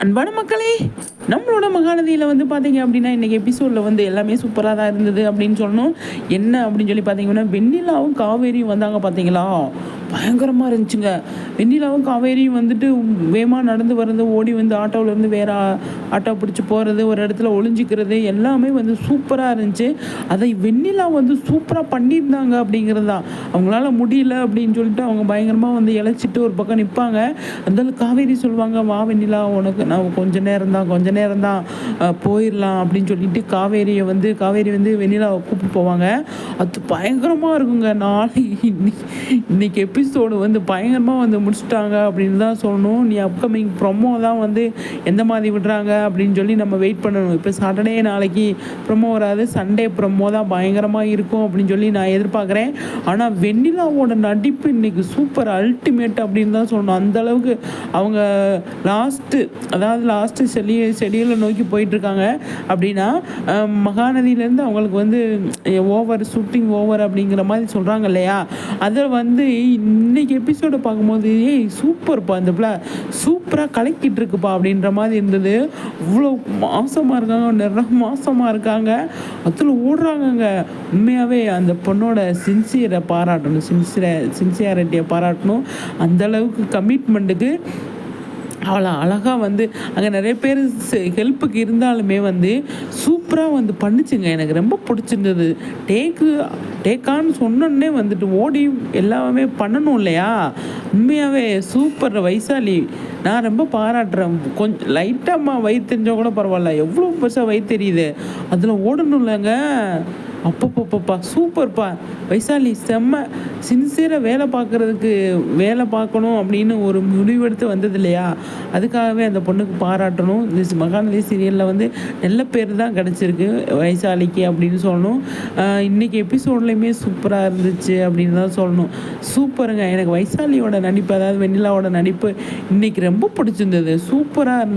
அன்பான மக்களே நம்மளோட மகாநதியில் வந்து பார்த்தீங்க அப்படின்னா இன்றைக்கி எபிசோடில் வந்து எல்லாமே சூப்பராக தான் இருந்தது அப்படின்னு சொல்லணும். என்ன அப்படின்னு சொல்லி பார்த்தீங்கன்னா வெண்ணிலாவும் காவேரியும் வந்தாங்க பார்த்தீங்களா பயங்கரமாக இருந்துச்சுங்க. வெண்ணிலாவும் காவேரியும் வந்துட்டு வேகமாக நடந்து வர்றது ஓடி வந்து ஆட்டோவிலேருந்து வேற ஆட்டோ பிடிச்சி போகிறது ஒரு இடத்துல ஒளிஞ்சிக்கிறது எல்லாமே வந்து சூப்பராக இருந்துச்சு. அதை வெண்ணிலா வந்து சூப்பராக பண்ணியிருந்தாங்க அப்படிங்கிறது. தான் அவங்களால முடியல அப்படின்னு சொல்லிட்டு அவங்க பயங்கரமாக வந்து இழைச்சிட்டு ஒரு பக்கம் நிற்பாங்க அதனால காவேரி சொல்லுவாங்க வா வெண்ணிலா உனக்கு நான் கொஞ்ச நேரம் தான் கொஞ்ச நேரம் தான் போயிடலாம் அப்படின்னு சொல்லிட்டு காவேரியை வந்து காவேரி வந்து வெண்ணிலாவை கூப்பிட்டு போவாங்க. அது பயங்கரமாக இருக்குங்க. நாளை இன்னைக்கு இன்னைக்கு எபிசோடு வந்து பயங்கரமாக வந்து முடிச்சுட்டாங்க அப்படின்னு தான் சொல்லணும். நீ அப்கமிங் ப்ரொமோ தான் வந்து எந்த மாதிரி விடுறாங்க அப்படின்னு சொல்லி நம்ம வெயிட் பண்ணணும். இப்போ சாட்டர்டே நாளைக்கு ப்ரொமோ வராது. சண்டே ப்ரொமோ தான் பயங்கரமாக இருக்கும் அப்படின்னு சொல்லி நான் எதிர்பார்க்குறேன். ஆனால் வெண்ணிலாவோட நடிப்பு இன்னைக்கு சூப்பர் அல்டிமேட் அப்படின்னு தான் சொல்லணும். அந்த அளவுக்கு அவங்க லாஸ்ட்டு அதாவது லாஸ்ட்டு செடி செடியில் நோக்கி போயிட்டுருக்காங்க. அப்படின்னா மகாநதியிலேருந்து அவங்களுக்கு வந்து ஓவர் ஷூட்டிங் ஓவர் அப்படிங்கிற மாதிரி சொல்கிறாங்க இல்லையா? அதில் வந்து இன்னைக்கு எபிசோடை பார்க்கும்போது ஏய் சூப்பர்ப்பா அந்த பிள்ளை. சூப்பராக கலக்கிட்டு இருக்குப்பா அப்படின்ற மாதிரி இருந்தது. இவ்வளோ மாசமாக இருக்காங்க நிறைய மாசமாக இருக்காங்க. அதில் ஓடுறாங்கங்க. உண்மையாகவே அந்த பொண்ணோட சின்சியரை பாராட்டணும். சின்சியரை சின்சியாரிட்டியை பாராட்டணும். அந்த அளவுக்கு கமிட்மெண்ட்டுக்கு அவளை அழகாக வந்து அங்கே நிறைய பேர் ஹெல்ப்புக்கு இருந்தாலுமே வந்து சூப்பராக வந்து பண்ணுச்சுங்க. எனக்கு ரொம்ப பிடிச்சிருந்தது. டேக்கு டேக்கான்னு சொன்னோன்னே வந்துட்டு ஓடி எல்லாமே பண்ணணும் இல்லையா உண்மையாகவே சூப்பர் வைசாலி. நான் ரொம்ப பாராட்டுறேன். கொஞ்சம் லைட்டாம்மா வயிறு தெரிஞ்சால் கூட பரவாயில்ல. எவ்வளோ பெருசாக வயிறு தெரியுது. அதில் ஓடணும் இல்லைங்க அப்பப்பப்பப்பா சூப்பர்ப்பா வைசாலி செம்ம சின்சியராக வேலை பார்க்குறதுக்கு வேலை பார்க்கணும் அப்படின்னு ஒரு முடிவெடுத்து வந்தது இல்லையா அதுக்காகவே அந்த பொண்ணுக்கு பாராட்டணும். இந்த மகாநதி சீரியலில் வந்து நல்ல பேர் தான் கிடச்சிருக்கு வைசாலிக்கு அப்படின்னு சொல்லணும். இன்றைக்கி இன்னைக்கு எபிசோட்லேயுமே சூப்பராக இருந்துச்சு அப்படின்னு தான் சொல்லணும். சூப்பருங்க. எனக்கு வைசாலியோட நடிப்பு அதாவது வெண்ணிலாவோட நடிப்பு இன்னைக்கு ரொம்ப பிடிச்சிருந்தது. சூப்பராக இருந்து